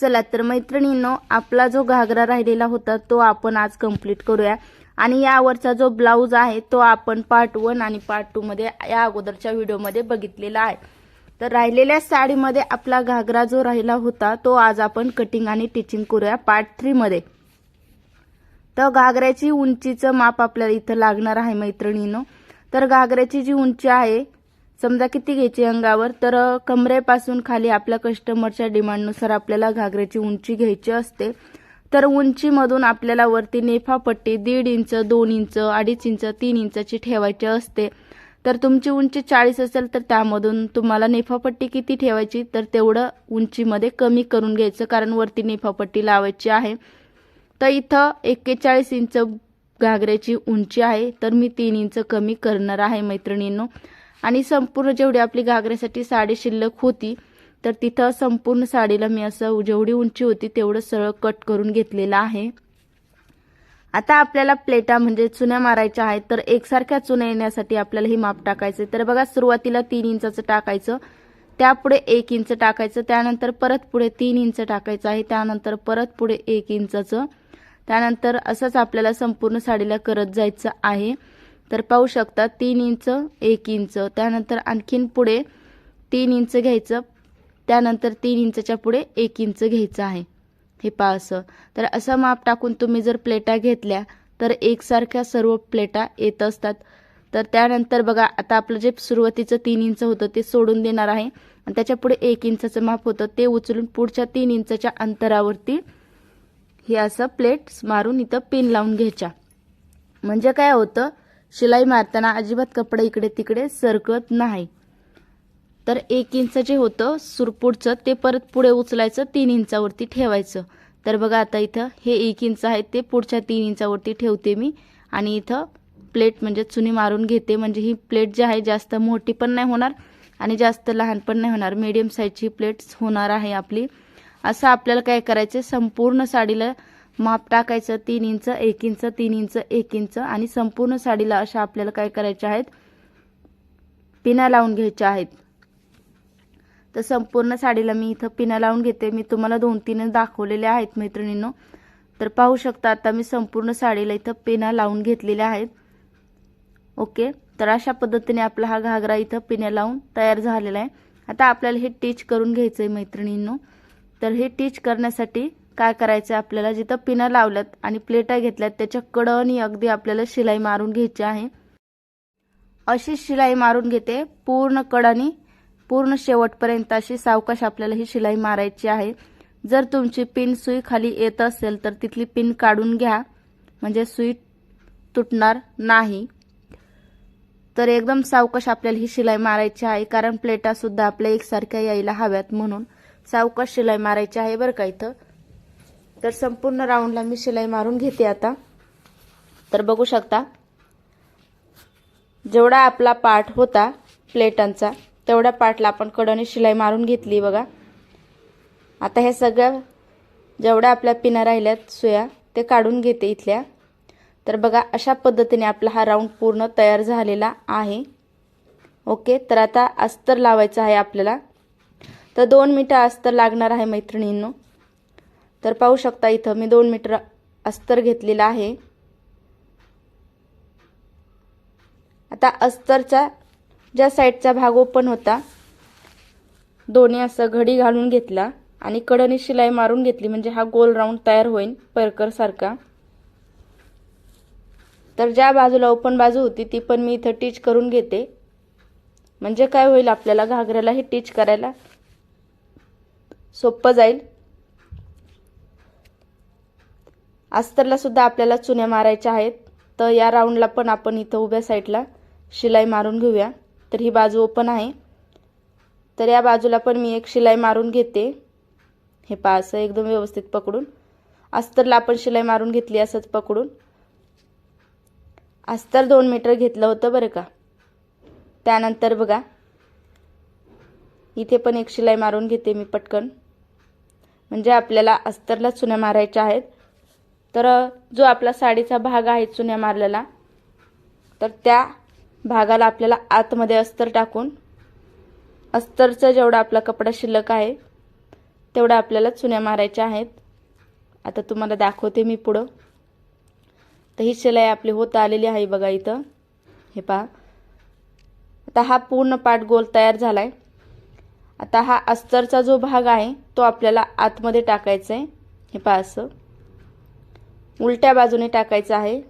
चला तर मैत्रिणींनो आपला जो घागरा राहिलेला होता तो आपण आज कंप्लीट करूया. आणि यावरचा जो ब्लाऊज आहे तो आपण पार्ट वन आणि पार्ट टू मध्ये या अगोदरच्या व्हिडिओमध्ये बघितलेला आहे. तर राहिलेल्या साडीमध्ये आपला घागरा जो राहिला होता तो आज आपण कटिंग आणि टिचिंग करूया पार्ट थ्रीमध्ये तर घागऱ्याची उंचीचं माप आपल्याला इथं लागणार आहे मैत्रिणीनं. तर घागऱ्याची जी उंची आहे समजा किती घ्यायची अंगावर तर कमरेपासून खाली आपल्या कस्टमरच्या डिमांडनुसार आपल्याला घागऱ्याची उंची घ्यायची असते. तर उंचीमधून आपल्याला वरती नेफापट्टी दीड इंच दोन इंच अडीच इंच तीन इंचाची ठेवायची असते. तर तुमची उंची चाळीस असेल तर त्यामधून तुम्हाला नेफापट्टी किती ठेवायची तर तेवढं उंचीमध्ये कमी करून घ्यायचं कारण वरती नेफापट्टी लावायची आहे. तर इथं एक्केचाळीस इंच घागऱ्याची उंची आहे तर मी तीन इंच कमी करणार आहे मैत्रिणींनो. आणि संपूर्ण जेवढी आपली घागऱ्यासाठी साडी शिल्लक होती तर तिथं संपूर्ण साडीला मी असं जेवढी उंची होती तेवढं सरळ कट करून घेतलेलं आहे. आता आपल्याला प्लेटा म्हणजे चुन्या मारायच्या आहेत तर एकसारख्या चुन्या येण्यासाठी आपल्याला ही माप टाकायचं तर बघा सुरुवातीला तीन इंचाचं टाकायचं त्यापुढे एक इंच टाकायचं त्यानंतर परत पुढे तीन इंच टाकायचं आहे त्यानंतर परत पुढे एक इंचाचं. त्यानंतर असंच आपल्याला संपूर्ण साडीला करत जायचं आहे. तर पाहू शकता तीन इंच एक इंच. त्यानंतर आणखीन पुढे तीन इंच घ्यायचं. त्यानंतर तीन इंचच्या पुढे एक इंच घ्यायचं आहे. हे पहा असं. तर असं माप टाकून तुम्ही जर प्लेटा घेतल्या तर एकसारख्या सर्व प्लेटा येत असतात. तर त्यानंतर बघा आता आपलं जे सुरुवातीचं तीन इंच होतं ते सोडून देणार आहे. आणि त्याच्या पुढे एक इंचाचं माप होतं ते उचलून पुढच्या तीन इंचाच्या अंतरावरती हे असं प्लेट्स मारून इथं पिन लावून घ्यायच्या. म्हणजे काय होतं शिलाई मारताना अजिबात कपडा इकडे तिकडे सरकत नाही. तर एक इंच जे होतं सुरपुडचं ते परत पुढे उचलायचं तीन इंचावरती ठेवायचं. तर बघा आता इथं हे एक इंच आहे ते पुढच्या तीन इंचावरती ठेवते मी. आणि इथं प्लेट म्हणजे चुनी मारून घेते म्हणजे ही प्लेट जी आहे जास्त मोठी पण नाही होणार आणि जास्त लहान पण नाही होणार. मीडियम साईजची प्लेट्स होणार आहे आपली. असं आपल्याला काय करायचं संपूर्ण साडीला माप टाकायचं तीन इंच एक इंच तीन इंच एक इंच आणि संपूर्ण साडीला अशा आपल्याला काय करायच्या आहेत? पिना लावून घ्यायच्या आहेत. तर संपूर्ण साडीला मी इथं पिना लावून घेते. मी तुम्हाला दोन तीन दाखवलेल्या आहेत मैत्रिणींनो. तर पाहू शकता आता मी संपूर्ण साडीला इथं पिना लावून घेतलेल्या आहेत. ओके? तर अशा पद्धतीने आपला हा घागरा इथं पिण्या लावून तयार झालेला आहे. आता आपल्याला हे टीच करून घ्यायचं आहे मैत्रिणींनो. तर हे टीच करण्यासाठी काय करायचं आहे आपल्याला? जिथं पिना लावल्यात आणि प्लेटा घेतल्यात त्याच्या कडनी अगदी आपल्याला शिलाई मारून घ्यायची आहे. अशी शिलाई मारून घेते. पूर्ण कडानी पूर्ण शेवटपर्यंत अशी सावकाश आपल्याला ही शिलाई मारायची आहे. जर तुमची पिन सुई खाली येत असेल तर तिथली पिन काढून घ्या. म्हणजे सुई तुटणार नाही. तर एकदम सावकाश आपल्याला ही शिलाई मारायची आहे कारण प्लेटा सुद्धा आपल्या एकसारख्या यायला हव्यात म्हणून. सावकाश शिलाई मारायची आहे बरं का इथं. तर संपूर्ण राऊंडला मी शिलाई मारून घेते आता. तर बघू शकता जेवढा आपला पार्ट होता प्लेटांचा तेवढ्या पार्टला आपण कडने शिलाई मारून घेतली बघा. आता हे सगळ्या जेवढ्या आपल्या पिना राहिल्यात सुया ते काढून घेते इथल्या. तर बघा अशा पद्धतीने आपला हा राऊंड पूर्ण तयार झालेला आहे. ओके तर आता अस्तर लावायचं आहे आपल्याला. तर दोन मीटर अस्तर लागणार आहे मैत्रिणींनो. तर पाहू शकता इथं मी दोन मीटर अस्तर घेतलेला आहे. आता अस्तरचा ज्या साईडचा भाग ओपन होता दोन्ही असं घडी घालून घेतला आणि कडनी शिलाई मारून घेतली म्हणजे हा गोल राऊंड तयार होईल परकर सारखा. तर ज्या बाजूला ओपन बाजू होती ती पण मी इथं टीच करून घेते. म्हणजे काय होईल आपल्याला घागऱ्यालाही टीच करायला सोपं जाईल. अस्तरला सुद्धा आपल्याला चुन्या मारायच्या आहेत. तर या राऊंडला पण आपण इथं उभ्या साईडला शिलाई मारून घेऊया. तर ही बाजू ओपन आहे. तर या बाजूला पण मी एक शिलाई मारून घेते. हे पा असं एकदम व्यवस्थित पकडून. अस्तरला आपण शिलाई मारून घेतली असंच पकडून. अस्तर दोन मीटर घेतलं होतं बरं का? त्यानंतर बघा. इथे पण एक शिलाई मारून घेते मी पटकन. म्हणजे आपल्याला अस्तरला चुन्या मारायच्या आहेत. तर जो आपला साडीचा भाग आहे चुन्या मारलेला तर त्या भागाला आपल्याला आतमध्ये अस्तर टाकून अस्तरचा जेवढा आपला कपडा शिल्लक आहे तेवढा आपल्याला चुन्या मारायच्या आहेत. आता तुम्हाला दाखवते मी पुढं. तर ही शिलाई आपली होत आलेली आहे बघा इथं. हे पहा. आता हा पूर्ण पाठ गोल तयार झाला आहे आता हा अस्तरचा जो भाग आहे तो आपल्याला आतमध्ये टाकायचा आहे हे पहा असं. उलट्या बाजूने टाकायचं आहे.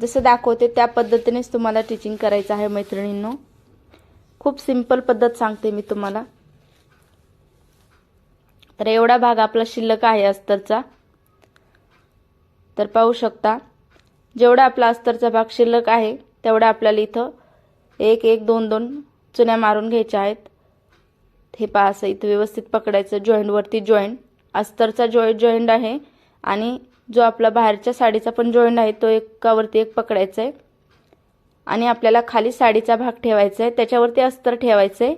जसं दाखवते त्या पद्धतीनेच तुम्हाला टीचिंग करायचं आहे मैत्रिणींनो. खूप सिंपल पद्धत सांगते मी तुम्हाला. तर एवढा भाग आपला शिल्लक आहे अस्तरचा. तर पाहू शकता जेवढा आपला अस्तरचा भाग शिल्लक आहे तेवढा आपल्याला इथं एक एक दोन दोन चुन्या मारून घ्यायच्या आहेत. हे पहा असं इथं व्यवस्थित पकडायचं जॉईंटवरती जॉईंट अस्तरचा जॉ जॉईंट आहे आणि जो आपला बाहेरच्या साडीचा पण जॉईंट आहे तो एकावरती एक पकडायचा आहे आणि आपल्याला खाली साडीचा भाग ठेवायचा आहे त्याच्यावरती अस्तर ठेवायचं आहे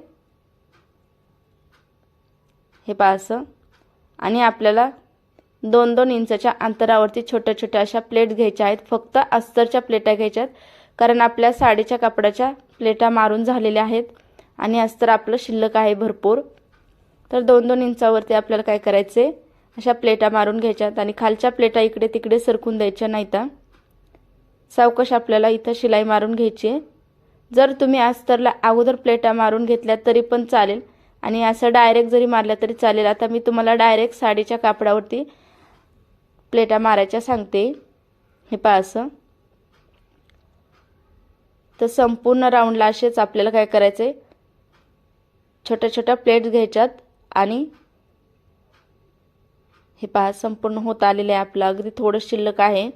हे पहा असं. आणि आपल्याला दोन दोन इंचाच्या अंतरावरती छोट्या छोट्या अशा प्लेट घ्यायच्या आहेत फक्त अस्तरच्या प्लेटा घ्यायच्या आहेत कारण आपल्या साडीच्या कापडाच्या प्लेटा मारून झालेल्या आहेत आणि अस्तर आपलं शिल्लक आहे भरपूर. तर दोन दोन इंचावरती आपल्याला काय करायचं आहे अशा प्लेटा मारून घ्यायच्यात आणि खालच्या प्लेटा इकडे तिकडे सरकून द्यायच्या नाहीत. सावकाश आपल्याला इथं शिलाई मारून घ्यायची आहे. जर तुम्ही अस्तरला अगोदर प्लेटा मारून घेतल्या तरी पण चालेल. आणि असं डायरेक्ट जरी मारल्या तरी चालेल. आता मी तुम्हाला डायरेक्ट साडीच्या कापडावरती प्लेटा मारायच्या सांगते. हे पहा असं. तर संपूर्ण राऊंडला असेच आपल्याला काय करायचं आहे छोट्या छोट्या प्लेट्स घ्यायच्यात. आणि हे पहा संपूर्ण होत आलेलं आहे आपलं. अगदी थोडं शिल्लक आहे.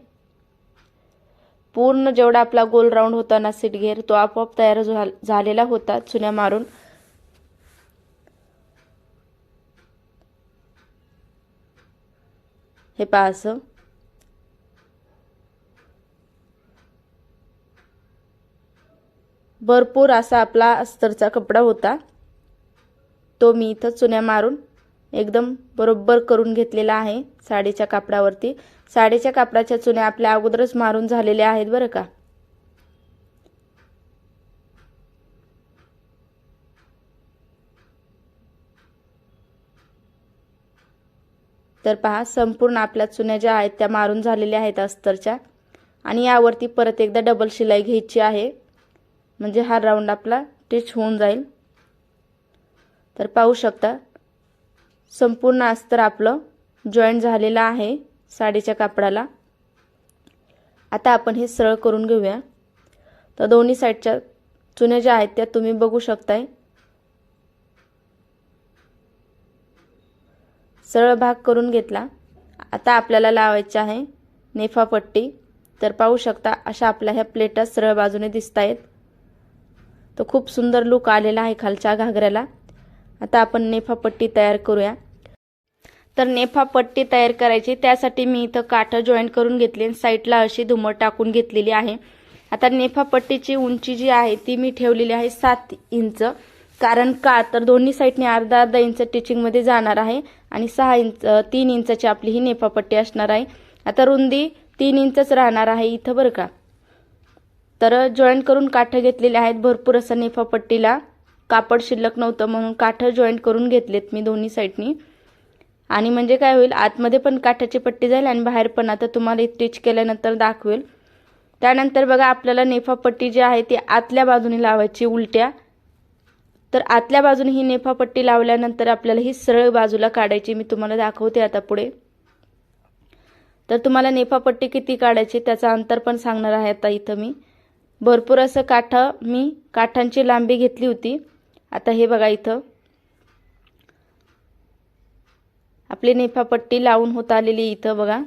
पूर्ण जेवढा आपला गोल राऊंड होता ना सीट घेर तो आपोआप तयार झालेला होता चुन्या मारून. हे पहा असं. भरपूर असा आपला अस्तरचा कपडा होता. तो मी इथं चुन्या मारून एकदम बरोबर करून घेतलेला आहे साडीच्या कापडावरती. साडीच्या कापडाच्या चुन्या आपल्या अगोदरच मारून झालेल्या आहेत बरं का? तर पहा संपूर्ण आपल्या चुन्या ज्या आहेत त्या मारून झालेल्या आहेत अस्तरच्या. आणि यावरती परत एकदा डबल शिलाई घ्यायची आहे. म्हणजे हा राऊंड आपला टिच होऊन जाईल. तर पाहू शकता संपूर्ण अस्तर आपलं जॉईंट झालेलं आहे साडीच्या कापडाला. आता आपण हे सरळ करून घेऊया. तर दोन्ही साईडच्या चुन्या ज्या आहेत त्या तुम्ही बघू शकताय. सरळ भाग करून घेतला. आता आपल्याला लावायचं आहे नेफापट्टी तर पाहू शकता अशा आपल्या ह्या प्लेटा सरळ बाजूने दिसत आहेत तर खूप सुंदर लुक आलेला आहे खालच्या घागऱ्याला. आता आपण नेफापट्टी तयार करूया. तर नेफापट्टी तयार करायची त्यासाठी मी इथं काठं जॉईंट करून घेतली आणि साईडला अशी धुमट टाकून घेतलेली आहे. आता नेफापट्टीची उंची जी आहे ती मी ठेवलेली आहे सात इंच. कारण का तर दोन्ही साईडने अर्धा अर्धा इंच टिचिंगमध्ये जाणार आहे आणि सहा इंच तीन इंचाची आपली ही नेफापट्टी असणार आहे. आता रुंदी तीन इंचच राहणार आहे इथं बरं का. तर जॉईंट करून काठं घेतलेले आहेत भरपूर असं नेफापट्टीला कापड शिल्लक नव्हतं म्हणून काठं जॉईंट करून घेतलेत मी दोन्ही साईडनी आणि म्हणजे काय होईल आतमध्ये पण काठाची पट्टी जाईल आणि बाहेर पण आता तुम्हाला स्टिच केल्यानंतर दाखवेल. त्यानंतर बघा आपल्याला नेफापट्टी जी आहे ती आतल्या बाजूने लावायची उलट्या. तर आतल्या बाजूने ही नेफापट्टी लावल्यानंतर आपल्याला ही सरळ बाजूला काढायची मी तुम्हाला दाखवते आता पुढे. तर तुम्हाला नेफापट्टी किती काढायची त्याचं अंतर पण सांगणार आहे आता इथं मी. भरपूर असं काठं मी काठांची लांबी घेतली होती. आता हे बघा इथं. आपली नेफापट्टी लावून होत आलेली इथं बघा.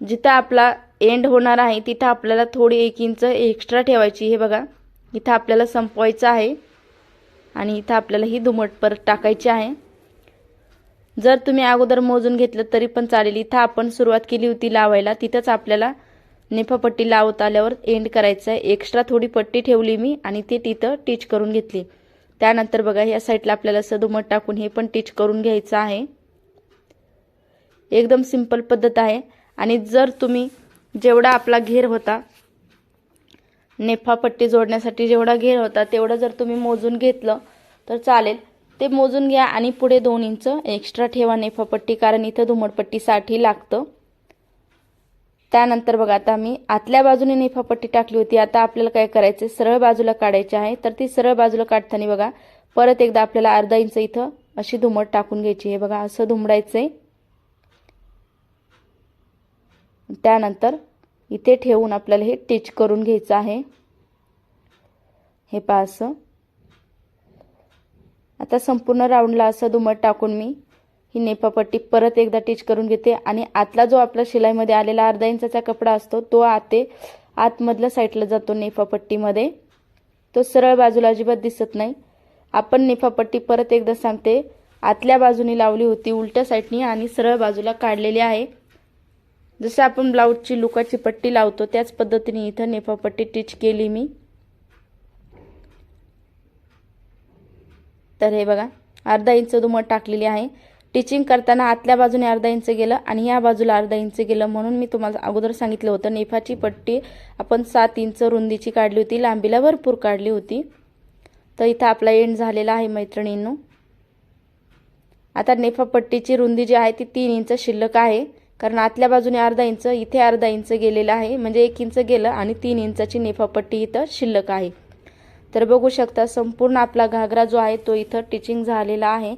जिथं आपला एंड होणार आहे तिथं आपल्याला थोडी एक इंच एक्स्ट्रा ठेवायची हे बघा. इथं आपल्याला संपवायचं आहे. आणि इथं आपल्याला ही दुमट परत टाकायची आहे. जर तुम्ही अगोदर मोजून घेतलं तरी पण चालेल. इथं आपण सुरुवात केली होती लावायला. तिथंच आपल्याला नेफापट्टी लावत आल्यावर एंड करायचं आहे एक्स्ट्रा थोडी पट्टी ठेवली मी आणि ती तिथं टीच करून घेतली. त्यानंतर बघा या साईडला आपल्याला सदुमत टाकून हे पण टीच करून घ्यायचं आहे. एकदम सिंपल पद्धत आहे. आणि जर तुम्ही जेवढा आपला घेर होता नेफापट्टी जोडण्यासाठी जेवढा घेर होता तेवढं जर तुम्ही मोजून घेतलं तर चालेल. ते मोजून घ्या आणि पुढे दोन इंच एक्स्ट्रा ठेवा नेफापट्टी कारण इथं धुमडपट्टीसाठी लागतं. त्यानंतर बघा आता मी आतल्या बाजूने नेफापट्टी टाकली होती. आता आपल्याला काय करायचं सरळ बाजूला काढायची आहे. तर ती सरळ बाजूला काढताना बघा परत एकदा आपल्याला अर्धा इंच इथं अशी धुमट टाकून घ्यायची हे बघा असं धुमडायचंय. त्यानंतर इथे ठेवून आपल्याला हे टिच करून घ्यायचं आहे. हे पहा असं. आता संपूर्ण राऊंडला असं दुमट टाकून मी ही नेपापट्टी परत एकदा टिच करून घेते. आणि आतला जो आपला शिलाईमध्ये आलेला अर्धा इंचाचा कपडा असतो तो आते आतमधल्या साईडला जातो नेफापट्टीमध्ये तो सरळ बाजूला अजिबात दिसत नाही. आपण नेफापट्टी परत एकदा सांगते आतल्या बाजूनी लावली होती उलट्या साईडनी आणि सरळ बाजूला काढलेली आहे. जसं आपण ब्लाऊजची लुकाची पट्टी लावतो त्याच पद्धतीने इथं नेफापट्टी टिच केली मी. तर हे बघा अर्धा इंच दुमट टाकलेली आहे. टिचिंग करताना आतल्या बाजूने अर्धा इंच गेलं आणि या बाजूला अर्धा इंच गेलं म्हणून मी तुम्हाला अगोदर सांगितलं होतं नेफाची पट्टी आपण सात इंच रुंदीची काढली होती लांबीला भरपूर काढली होती. तर इथं आपला एंड झालेला आहे मैत्रिणींनो. आता नेफा पट्टीची रुंदी जी आहे ती तीन इंच शिल्लक आहे कारण आतल्या बाजूने अर्धा इंच इथे अर्धा इंच गेलेलं आहे म्हणजे एक इंच गेलं आणि तीन इंचाची नेफापट्टी इथं शिल्लक आहे. तर बघू शकता संपूर्ण आपला घागरा जो आहे तो इथं टिचिंग झालेला आहे.